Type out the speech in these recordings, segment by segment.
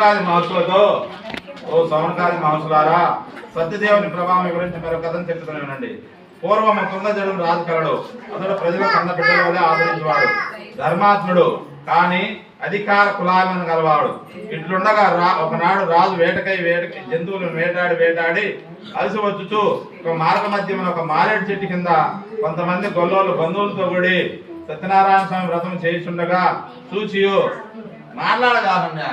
సౌనకాది మహర్షులతో. ఓ సౌనకాది మహర్షులారా సత్యదేవుని ప్రభావం గురించి మరొక కథను చెప్తున్నాను వినండి పూర్వం కుందజడు రాజు కలడు. అతడు ప్రజల కన్న బిడ్డల వలె ఆదరించేవాడు. ధర్మాత్ముడు. కానీ అధికార కులాలను గలవాడు. ఇట్లుండగా రా ఒకనాడు రాజు వేటకై వేటకి జంతువులను వేటాడి వేటాడి అలసి వచ్చుచు ఒక మార్గ మధ్యమున ఒక మారేడు చెట్టు కింద కొంతమంది గొల్లోళ్ళు బంధువులతో కూడి సత్యనారాయణ స్వామి వ్రతం చేయుచుండగా చూచియు. మాట్లాడగాకుండా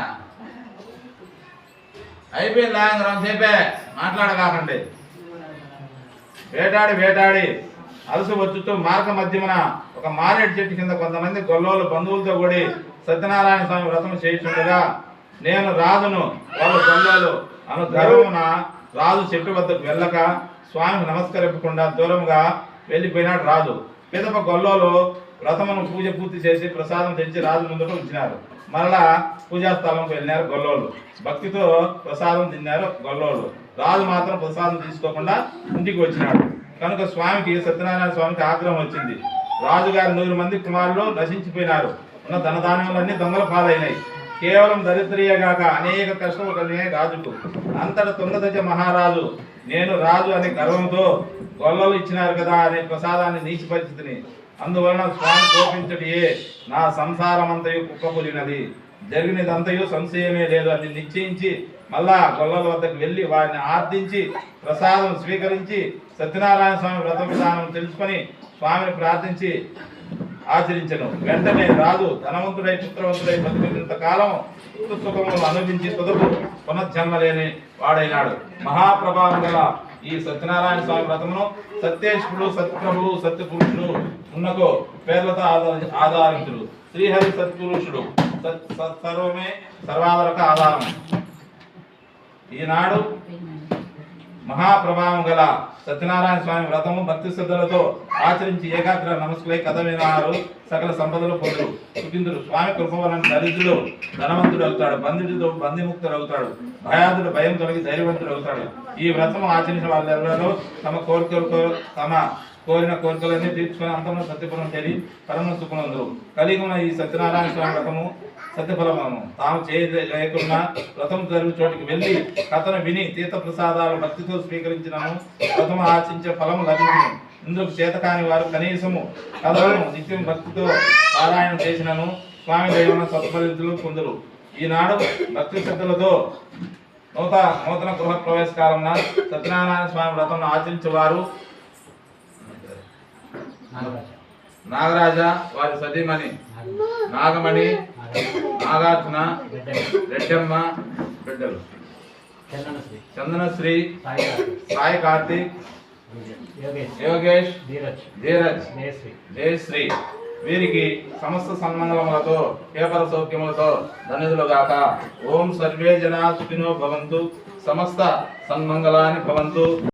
అయిపోయింది? లాంగరం చెప్పే మాట్లాడగాకండి వేటాడి వేటాడి. అలసి వచ్చుతూ మార్గ మధ్యమున ఒక మారేడు చెట్టు కింద కొంతమంది గొల్లోలు బంధువులతో కూడి సత్యనారాయణ స్వామి వ్రతం చేయించుండగా నేను రాజును వాళ్ళు గొల్లోలు అను గర్వమున రాజు చెట్టు వద్దకు వెళ్ళక స్వామికి నమస్కరింపకుండా దూరంగా వెళ్ళిపోయినాడు రాజు. పిదప గొల్లోలు వ్రతమును పూజ పూర్తి చేసి ప్రసాదం తెచ్చి రాజు ముందుకు ఉంచినారు. మరలా పూజాస్థలంకు వెళ్ళినారు గొల్లోళ్ళు. భక్తితో ప్రసాదం తిన్నారు గొల్లోళ్ళు. రాజు మాత్రం ప్రసాదం తీసుకోకుండా ఇంటికి వచ్చినాడు. కనుక స్వామికి సత్యనారాయణ స్వామికి ఆగ్రహం వచ్చింది. రాజుగారి నూరు మంది కుమారులు నశించిపోయినారు. ఉన్న ధనధాన్యములన్నీ దొంగల పాలైనాయి. కేవలం దరిద్రియగాక అనేక కష్టములు కలిగినాయి రాజుకు. అంతట తుంగదజ మహారాజు నేను రాజు అనే గర్వంతో గొల్లలు ఇచ్చినారు కదా అనే ప్రసాదాన్ని నీచి పరిస్థితిని అందువలన స్వామి కోపించటియే నా సంసారమంతయు కుక్కపులినది జరిగినదంతయు సంశయమే లేదు అని నిశ్చయించి మళ్ళా గొల్లల వద్దకు వెళ్ళి వారిని ఆర్థించి ప్రసాదం స్వీకరించి సత్యనారాయణ స్వామి వ్రత విధానం తెలుసుకొని స్వామిని ప్రార్థించి ఆచరించను. వెంటనే రాజు ధనవంతుడై పుత్రవంతుడై బతుకున్నంత కాలం సుఖ సుఖములు అనుభవించి తుదకు పునర్జన్మలేని వాడైనాడు. మహాప్రభావం గల ఈ సత్యనారాయణ స్వామి వ్రతమును సత్యేశ్వరుడు సత్ప్రభుడు సత్యపురుషుడు ఉన్నకో పేర్లతో ఆధార ఆధారితుడు శ్రీహరి సత్పురుషుడు. సత్ సత్ సర్వమే సర్వాధరక ఆధారం. ఈనాడు మహాప్రభావం గల సత్యనారాయణ స్వామి వ్రతము భక్తి శ్రద్ధలతో ఆచరించి ఏకాగ్ర నమస్కులై కథ వినారు. సకల సంపదలు పొందు సుఖిందుడు స్వామి కృప వలన దరిద్రుడు ధనవంతుడు అవుతాడు బంధుడితో బంధిముక్తుడు అవుతాడు భయాదుడు భయం తొలగి ధైర్యవంతుడు అవుతాడు ఈ వ్రతం ఆచరించిన వాళ్ళెవరో తమ కోరికలతో తమ కోరిన కోరికలన్నీ తీర్చుకొని అంతము సత్యఫలం చేరి పరమ సుఖనందు కలిగిన ఈ సత్యనారాయణ స్వామి వ్రతము సత్యఫలము తాము చేయలేకున్నా వ్రతం జరుగు చోటికి వెళ్ళి కథను విని తీర్థ ప్రసాదాలు భక్తితో స్వీకరించినను. వ్రతము ఆశించే ఫలము లభించను. ఇందుకు చేతకాని వారు కనీసము కథలను నిత్యం భక్తితో పారాయణం చేసినను. స్వామి దేవుడు సత్ఫలితులు పొందురు. ఈనాడు భక్తి శ్రద్ధలతో నూత నూతన గృహ ప్రవేశ కాలంలో సత్యనారాయణ స్వామి వ్రతం ఆచరించేవారు నాగరాజ. వారి సతీమణి. నాగమణి నాగార్జున రెడ్డమ్మ బిడ్డలు. చందనశ్రీ. సాయి కార్తీక్. యోగేష్. ధీరజ్. ధీరజ్ జయశ్రీ. వీరికి సమస్త సన్మంగళములతో కేవల సౌఖ్యములతో ధన్యులుగాక. ఓం సర్వే జనా సుఖినో భవంతు. సమస్త సన్మంగళాని భవంతు.